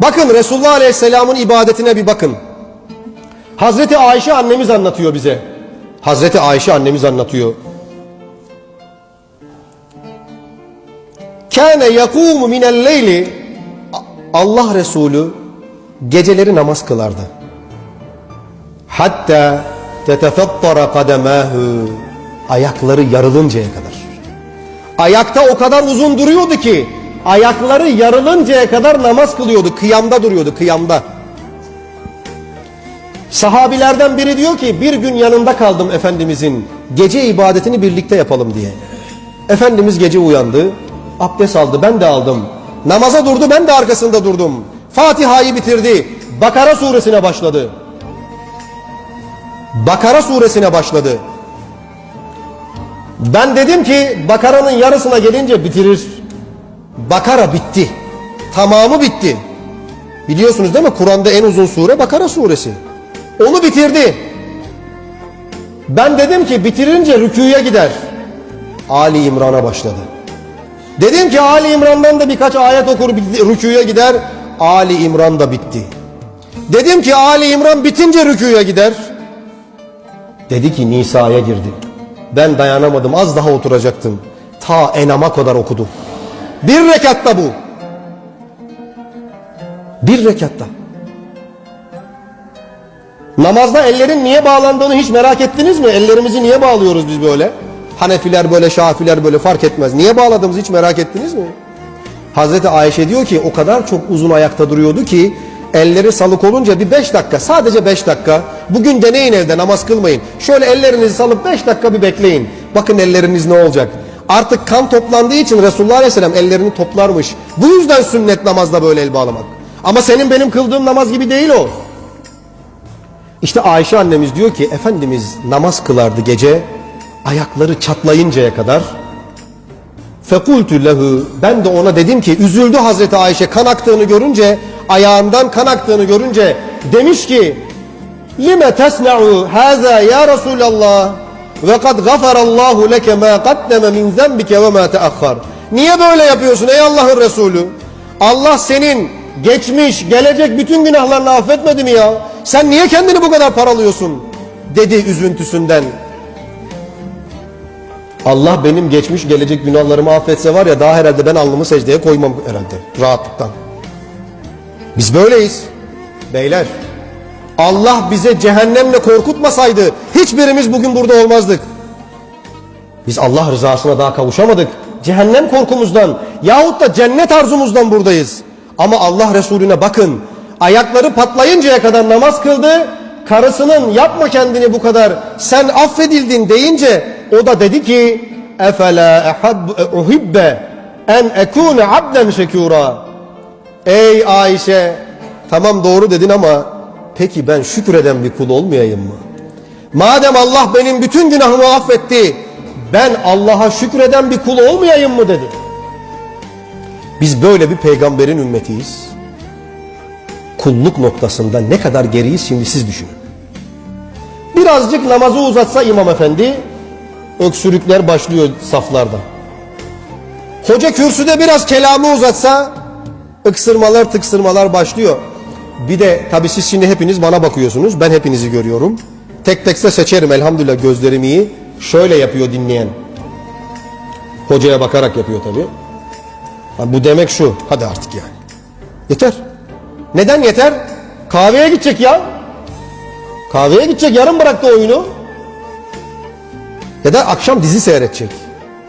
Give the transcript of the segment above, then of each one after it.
Bakın Resulullah Aleyhisselam'ın ibadetine bir bakın. Hazreti Ayşe annemiz anlatıyor bize. Hazreti Ayşe annemiz anlatıyor. Kâne yakûmu minel leyli Allah Resulü geceleri namaz kılardı. Hatta tetefettara kademâhü ayakları yarılıncaya kadar. Ayakta o kadar uzun duruyordu ki ayakları yarılıncaya kadar namaz kılıyordu. Kıyamda duruyordu kıyamda. Sahabilerden biri diyor ki bir gün yanında kaldım Efendimizin gece ibadetini birlikte yapalım diye. Efendimiz gece uyandı, abdest aldı, ben de aldım. Namaza durdu, ben de arkasında durdum. Fatiha'yı bitirdi, Bakara suresine başladı. Bakara suresine başladı. Ben dedim ki Bakara'nın yarısına gelince bitirir. Bakara bitti. Tamamı bitti. Biliyorsunuz değil mi? Kur'an'da en uzun sure Bakara suresi. Onu bitirdi. Ben dedim ki bitirince rüküye gider. Ali İmran'a başladı. Dedim ki Ali İmran'dan da birkaç ayet okur rüküye gider. Ali İmran da bitti. Dedim ki Ali İmran bitince rüküye gider. Dedi ki Nisa'ya girdi. Ben dayanamadım az daha oturacaktım. Ta enama kadar okudu. Bir rekatta bu. Bir rekatta. Namazda ellerin niye bağlandığını hiç merak ettiniz mi? Ellerimizi niye bağlıyoruz biz böyle? Hanefiler böyle, Şafiler böyle fark etmez. Niye bağladığımızı hiç merak ettiniz mi? Hazreti Ayşe diyor ki o kadar çok uzun ayakta duruyordu ki elleri salık olunca bir beş dakika sadece beş dakika bugün deneyin evde namaz kılmayın. Şöyle ellerinizi salıp beş dakika bir bekleyin. Bakın elleriniz ne olacak. Artık kan toplandığı için Resulullah Aleyhisselam ellerini toplarmış. Bu yüzden sünnet namazda böyle el bağlamak. Ama senin benim kıldığım namaz gibi değil o. İşte Ayşe annemiz diyor ki Efendimiz namaz kılardı gece ayakları çatlayıncaya kadar. Fekultü lehu ben de ona dedim ki üzüldü Hazreti Ayşe kan aktığını görünce ayağından kan aktığını görünce demiş ki lime tesna'u haza ya Resulallah ve kad gafarallahu leke ma qaddeme min zenbike ve ma teakhar niye böyle yapıyorsun ey Allah'ın Resulü? Allah senin geçmiş gelecek bütün günahlarını affetmedi mi ya? Sen niye kendini bu kadar paralıyorsun? Dedi üzüntüsünden. Allah benim geçmiş gelecek günahlarımı affetse var ya daha herhalde ben alnımı secdeye koymam herhalde rahatlıktan. Biz böyleyiz. Beyler. Allah bize cehennemle korkutmasaydı hiçbirimiz bugün burada olmazdık. Biz Allah rızasına daha kavuşamadık. Cehennem korkumuzdan yahut da cennet arzumuzdan buradayız. Ama Allah Resulüne bakın ayakları patlayıncaya kadar namaz kıldı. Karısının yapma kendini bu kadar sen affedildin deyince o da dedi ki efela uhibbe en ekune abden şekura Ey Ayşe tamam doğru dedin ama peki ben şükreden bir kul olmayayım mı? Madem Allah benim bütün günahımı affetti ben Allah'a şükreden bir kul olmayayım mı dedi. Biz böyle bir peygamberin ümmetiyiz. Kulluk noktasında ne kadar geriyiz şimdi siz düşünün. Birazcık namazı uzatsa imam efendi öksürükler başlıyor saflarda. Hoca kürsüde biraz kelamı uzatsa ıksırmalar tıksırmalar başlıyor. Bir de tabi siz şimdi hepiniz bana bakıyorsunuz. Ben hepinizi görüyorum. Tek tekse seçerim elhamdülillah gözlerim iyi. Şöyle yapıyor dinleyen. Hocaya bakarak yapıyor tabi. bu demek şu. Hadi artık yani. Yeter. Neden yeter? Kahveye gidecek ya. Kahveye gidecek yarım bıraktı oyunu. Ya da akşam dizi seyredecek.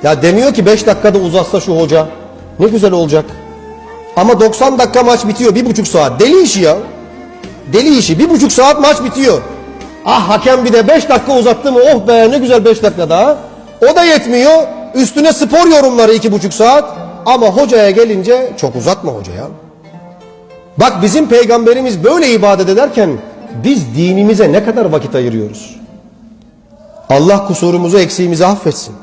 Ya demiyor ki 5 dakikada uzatsa şu hoca. Ne güzel olacak. Ama 90 dakika maç bitiyor. Bir buçuk saat. Deli işi ya. Deli işi. Bir buçuk saat maç bitiyor. Ah hakem bir de 5 dakika uzattı mı? Oh be ne güzel 5 dakika daha. O da yetmiyor. Üstüne spor yorumları iki buçuk saat. Ama hocaya gelince çok uzatma hoca ya. Bak bizim peygamberimiz böyle ibadet ederken biz dinimize ne kadar vakit ayırıyoruz? Allah kusurumuzu eksiğimizi affetsin.